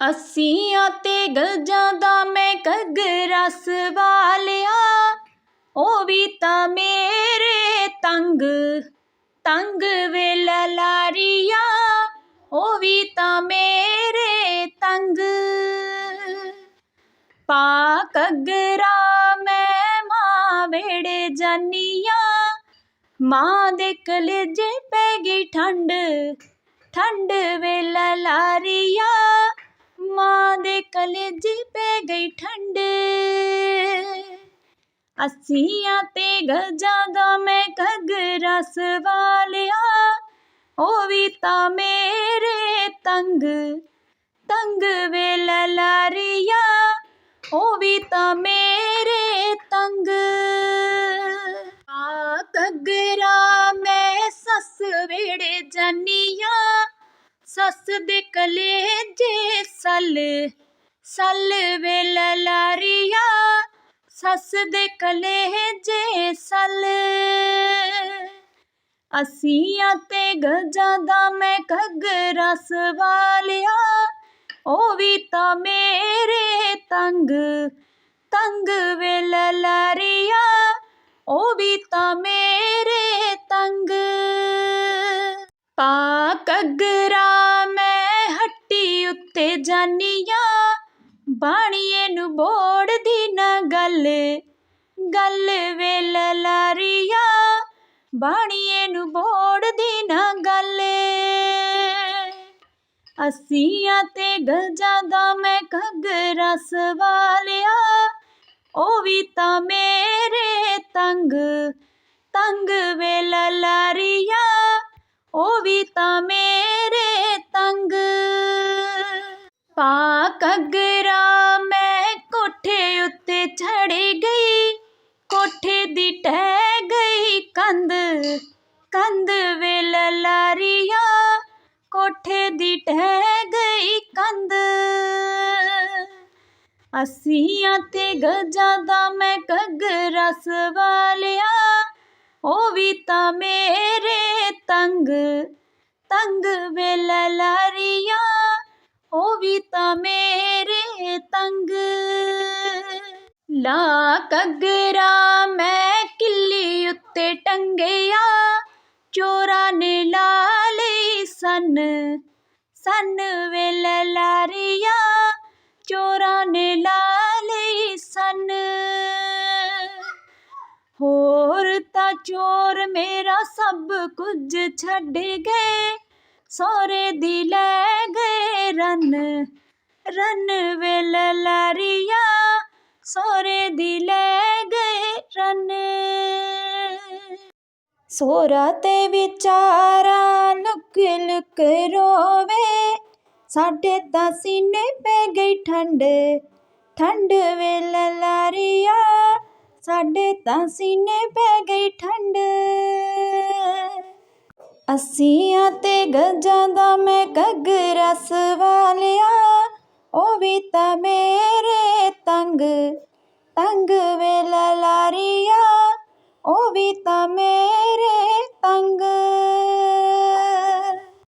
ਅੱਸੀਆਂ ਤੇ ਗਜਾਂ ਦਾ ਮੈਂ ਘੱਗਰਾ ਸਵਾਲਿਆ ਉਹ ਵੀ ਤਾਂ ਮੇਰੇ ਤੰਗ ਤੰਗ ਵੇਲਾ ਲਲਾਰੀਆ ਉਹ ਵੀ ਤਾਂ ਮੇਰੇ ਤੰਗ। ਪਾ ਘੱਗਰਾ ਮੈਂ ਮਾਂ ਵੇੜੇ ਜਾਨੀਆਂ। ਮਾਂ ਦੇ ਕਲੇਜੇ ਪੈ ਗਈ ਠੰਡ ਠੰਡ ਵੇਲਾ ਲਾਰੀ ਕਲੇਜੇ ਪੈ ਗਈ ਠੰਡ। ਅੱਸੀਆਂ ਤੇ ਗਜਾਂ ਦਾ ਮੈਂ ਘੱਗਰਾ ਸਵਾਲਿਆ ਉਹ ਵੀ ਤਾਂ ਮੇਰੇ ਤੰਗ ਤੰਗ ਵੇ ਲਲਾਰੀਆ ਉਹ ਵੀ ਤਾਂ ਮੇਰੇ ਤੰਗ। ਆ ਘੱਗਰਾ ਮੈਂ ਸੱਸ ਵੇੜੇ ਜਾਨੀਆਂ। ਸੱਸ ਦੇ ਕਲੇਜੇ ਸਲ ਸਲ ਵੇ ਲਲਾਰੀਆ ਸੱਸ ਦੇ ਕਲੇਜੇ ਸਲ। ਅੱਸੀਆਂ ਤੇ ਗਜਾਂ ਦਾ ਮੈਂ ਘੱਗਰਾ ਸਵਾਲਿਆ ਉਹ ਵੀ ਤਾਂ ਮੇਰੇ ਤੰਗ। ਤੰਗ ਵੇ ਲਲਾਰੀਆ ਉਹ ਵੀ ਤਾਂ ਮੇਰੇ ਤੰਗ। ਪਾ ਘੱਗਰਾ ਮੈਂ ਹੱਟੀ ਉੱਤੇ ਜਾਨੀਆਂ ਬਾਣੀਏ ਨੂੰ ਬੋੜਦੀ ਨਾ ਗੱਲ। ਗੱਲ ਵੇਲ ਲਲਾਰੀਆ ਬਾਣੀਏ ਨੂੰ ਬੋੜਦੀ ਨਾ ਗੱਲ। ਅੱਸੀਆਂ ਤੇ ਗਜਾਂ ਦਾ ਮੈਂ ਘੱਗਰਾ ਸਵਾਲਿਆ ਉਹ ਵੀ ਤਾਂ ਮੇਰੇ ਤੰਗ। ਤੰਗ ਵੇ ਲਲਾਰੀਆ ਉਹ ਵੀ ਤਾਂ ਮੇਰੇ ਤੰਗ। ਪਾ ਘੱਗਰਾ ਦੀ ਟਹਿ ਗਈ ਕੰਧ ਕੰਧ ਵੇ ਲਲਾਰੀਆ ਕੋਠੇ ਦੀ ਟਹਿ ਗਈ ਕੰਧ। ਅੱਸੀਆਂ ਤੇ ਗਜਾਂ ਦਾ ਮੈਂ ਘੱਗਰਾ ਸਵਾਲਿਆ ਉਹ ਵੀ ਤਾਂ ਮੇਰੇ ਤੰਗ ਤੰਗ ਵੇ ਲਲਾਰੀਆ ਉਹ ਵੀ ਤਾਂ ਮੇਰੇ ਤੰਗ। ਲਾ ਘੱਗਰਾ, ਮੈਂ ਕਿੱਲੀ ਉੱਤੇ ਟੰਗਿਆ। ਚੋਰਾਂ ਨੇ ਲਾ ਲਈ ਸਨ ਸਨ ਵੇਲੇ ਲਲਾਰੀਆ ਚੋਰਾਂ ਨੇ ਲਾ ਲਈ ਸਨ। ਹੋਰ ਤਾਂ ਚੋਰ ਮੇਰਾ ਸਭ ਕੁਝ ਛੱਡ ਗਏ। ਸੋਰੇ ਦੀ ਲੈ ਗਏ ਰਨ ਰਨ ਵੇ ਲਲਾਰੀਆ ਸੋਰੇ ਦੀ ਲੈ ਗਏ ਰਨ ਸੋਰਾ ਤੇ ਵਿਚਾਰਾ ਲੁਕ ਲੁਕ ਰੋਵੇ। ਸਾਡੇ ਤਾਂ ਸੀਨੇ ਪੈ ਗਈ ਠੰਡ ਠੰਡ ਵੇ ਲਾਰੀਆ। ਸਾਡੇ ਤਾਂ ਸੀਨੇ ਪੈ ਗਈ ਠੰਡ। ਅੱਸੀਆਂ ਤੇ ਗਜਾਂ ਦਾ ਮੈਂ ਘੱਗਰਾ ਵਾਲਿਆ। ਉਹ ਵੀ ਤਾਂ ਮੇਰੇ ਤੰਗ ਤੰਗ ਵੇ ਲਲਾਰੀਆ। ਉਹ ਵੀ ਤਾਂ